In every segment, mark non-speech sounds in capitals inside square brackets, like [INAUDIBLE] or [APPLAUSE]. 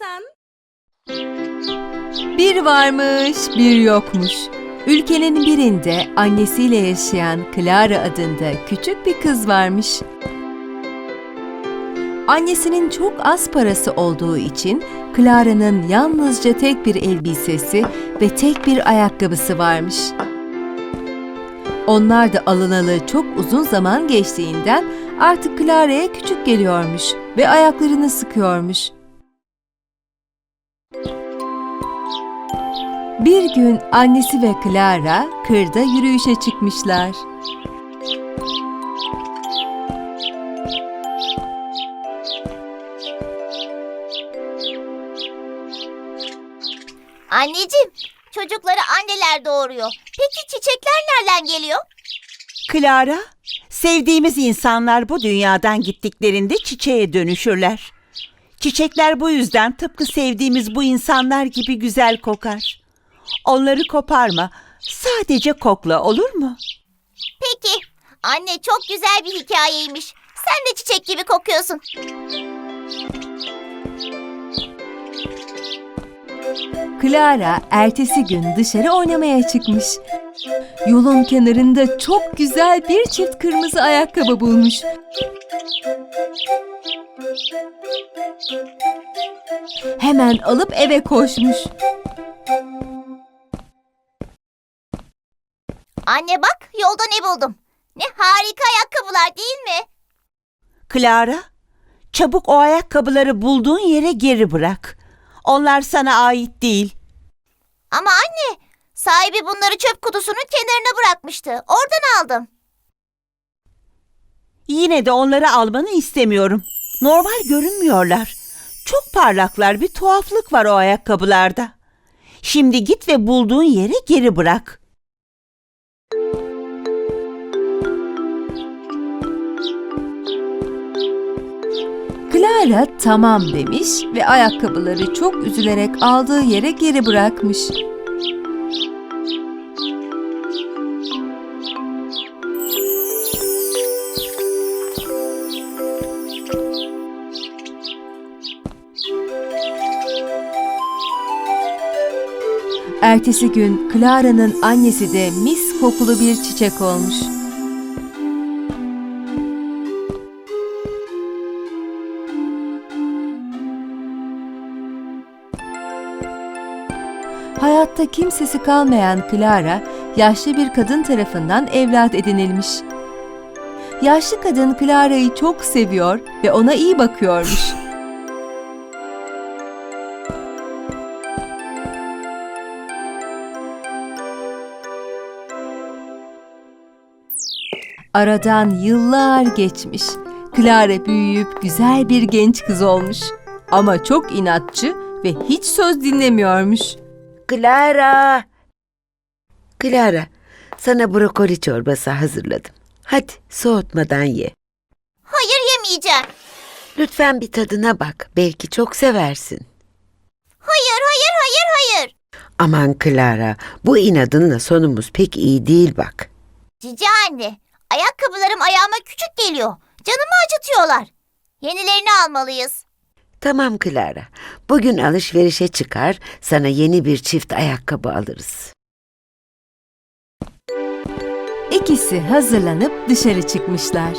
istersen. Bir varmış, bir yokmuş. Ülkenin birinde annesiyle yaşayan Clara adında küçük bir kız varmış. Annesinin çok az parası olduğu için Clara'nın yalnızca tek bir elbisesi ve tek bir ayakkabısı varmış. Onlar da alınalı çok uzun zaman geçtiğinden artık Clara'ya küçük geliyormuş ve ayaklarını sıkıyormuş. Bir gün annesi ve Clara kırda yürüyüşe çıkmışlar. Anneciğim, çocukları anneler doğuruyor. Peki çiçekler nereden geliyor? Clara, sevdiğimiz insanlar bu dünyadan gittiklerinde çiçeğe dönüşürler. Çiçekler bu yüzden tıpkı sevdiğimiz bu insanlar gibi güzel kokar. Onları koparma, sadece kokla olur mu? Peki, anne çok güzel bir hikayeymiş. Sen de çiçek gibi kokuyorsun. Clara ertesi gün dışarı oynamaya çıkmış. Yolun kenarında çok güzel bir çift kırmızı ayakkabı bulmuş. Hemen alıp eve koşmuş. Anne bak, yolda ne buldum. Ne harika ayakkabılar değil mi? Clara, çabuk o ayakkabıları bulduğun yere geri bırak. Onlar sana ait değil. Ama anne, sahibi bunları çöp kutusunun kenarına bırakmıştı. Oradan aldım. Yine de onları almanı istemiyorum. Normal görünmüyorlar. Çok parlaklar bir tuhaflık var o ayakkabılarda. Şimdi git ve bulduğun yere geri bırak. Clara tamam demiş ve ayakkabıları çok üzülerek aldığı yere geri bırakmış. Ertesi gün Clara'nın annesi de mis kokulu bir çiçek olmuş. Hayatta kimsesi kalmayan Clara, yaşlı bir kadın tarafından evlat edinilmiş. Yaşlı kadın Clara'yı çok seviyor ve ona iyi bakıyormuş. [LAUGHS] Aradan yıllar geçmiş. Clara büyüyüp güzel bir genç kız olmuş. Ama çok inatçı ve hiç söz dinlemiyormuş. Clara. Clara, sana brokoli çorbası hazırladım. Hadi soğutmadan ye. Hayır yemeyeceğim. Lütfen bir tadına bak. Belki çok seversin. Hayır, hayır, hayır, hayır. Aman Clara, bu inadınla sonumuz pek iyi değil bak. Cici anne, ayakkabılarım ayağıma küçük geliyor. Canımı acıtıyorlar. Yenilerini almalıyız. Tamam Clara, bugün alışverişe çıkar, sana yeni bir çift ayakkabı alırız. İkisi hazırlanıp dışarı çıkmışlar.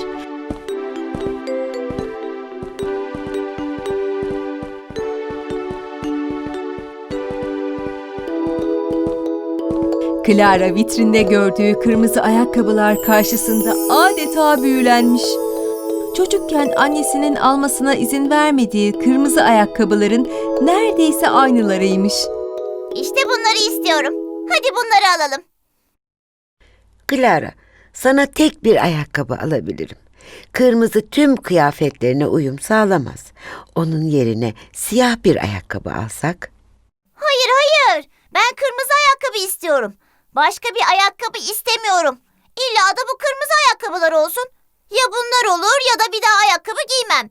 Clara vitrinde gördüğü kırmızı ayakkabılar karşısında adeta büyülenmiş. Çocukken annesinin almasına izin vermediği kırmızı ayakkabıların neredeyse aynılarıymış. İşte bunları istiyorum. Hadi bunları alalım. Clara, sana tek bir ayakkabı alabilirim. Kırmızı tüm kıyafetlerine uyum sağlamaz. Onun yerine siyah bir ayakkabı alsak? Hayır, hayır. Ben kırmızı ayakkabı istiyorum. Başka bir ayakkabı istemiyorum. İlla da bu kırmızı ayakkabılar olsun. Ya bunlar olur ya da bir daha ayakkabı giymem.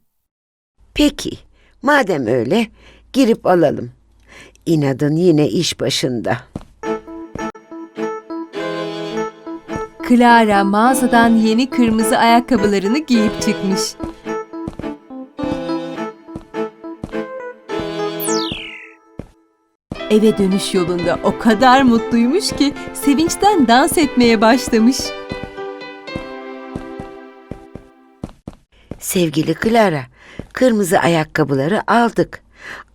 Peki, madem öyle girip alalım. İnadın yine iş başında. Clara mağazadan yeni kırmızı ayakkabılarını giyip çıkmış. Eve dönüş yolunda o kadar mutluymuş ki sevinçten dans etmeye başlamış. Sevgili Clara, kırmızı ayakkabıları aldık.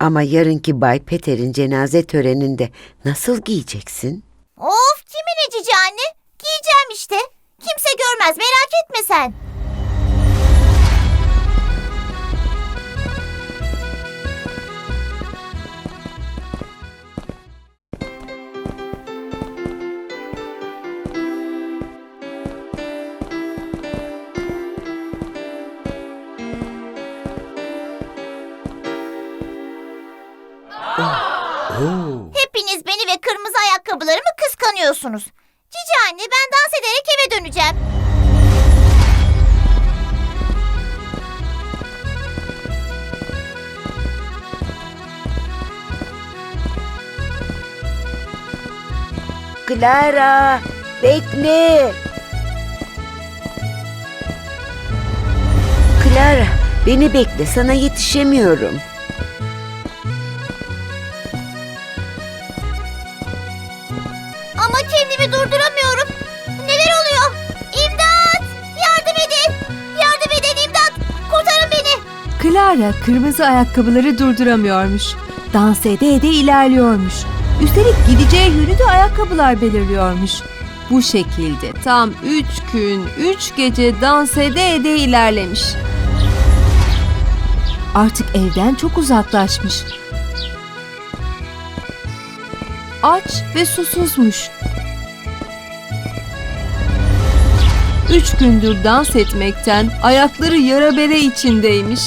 Ama yarınki Bay Peter'in cenaze töreninde nasıl giyeceksin? Of kimin ne cici anne? Giyeceğim işte. Kimse görmez merak etme sen. Hepiniz beni ve kırmızı ayakkabılarımı kıskanıyorsunuz. Cici anne ben dans ederek eve döneceğim. Clara, bekle. Clara, beni bekle. Sana yetişemiyorum. Ama kendimi durduramıyorum. Neler oluyor? İmdat! Yardım edin! Yardım edin imdat! Kurtarın beni! Clara kırmızı ayakkabıları durduramıyormuş. Dans ede ede ilerliyormuş. Üstelik gideceği yönü de ayakkabılar belirliyormuş. Bu şekilde tam üç gün, üç gece dans ede ede ilerlemiş. Artık evden çok uzaklaşmış. Aç ve susuzmuş. Üç gündür dans etmekten ayakları yara bere içindeymiş.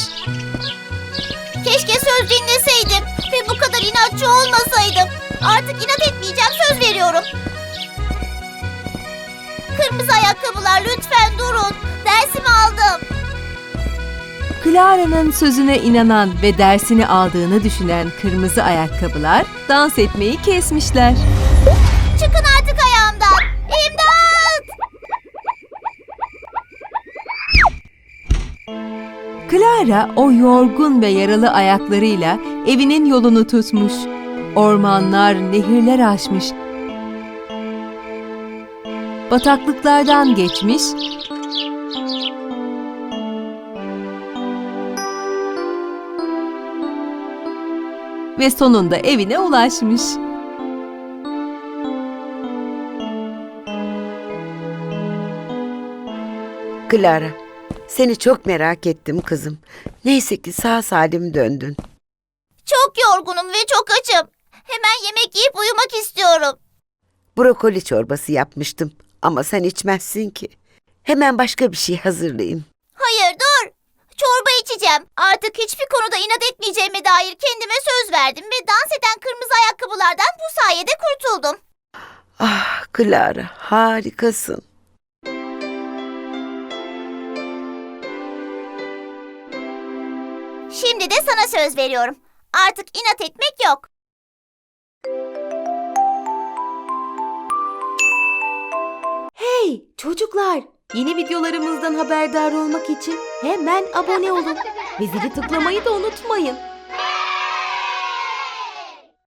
Keşke söz dinleseydim ve bu kadar inatçı olmasaydım. Artık inat etmeyeceğim söz veriyorum. Kırmızı ayakkabılar lütfen durun. Clara'nın sözüne inanan ve dersini aldığını düşünen kırmızı ayakkabılar dans etmeyi kesmişler. Çıkın artık ayağımdan. İmdat! Clara o yorgun ve yaralı ayaklarıyla evinin yolunu tutmuş. Ormanlar, nehirler aşmış. Bataklıklardan geçmiş. Ve sonunda evine ulaşmış. Clara, seni çok merak ettim kızım. Neyse ki sağ salim döndün. Çok yorgunum ve çok açım. Hemen yemek yiyip uyumak istiyorum. Brokoli çorbası yapmıştım ama sen içmezsin ki. Hemen başka bir şey hazırlayayım. Hayır dur. Çorba içeceğim. Artık hiçbir konuda inat etmeyeceğime dair kendime söz verdim ve dans eden kırmızı ayakkabılardan bu sayede kurtuldum. Ah Clara, harikasın. Şimdi de sana söz veriyorum. Artık inat etmek yok. Hey çocuklar! Yeni videolarımızdan haberdar olmak için hemen abone olun. Ve zili tıklamayı da unutmayın.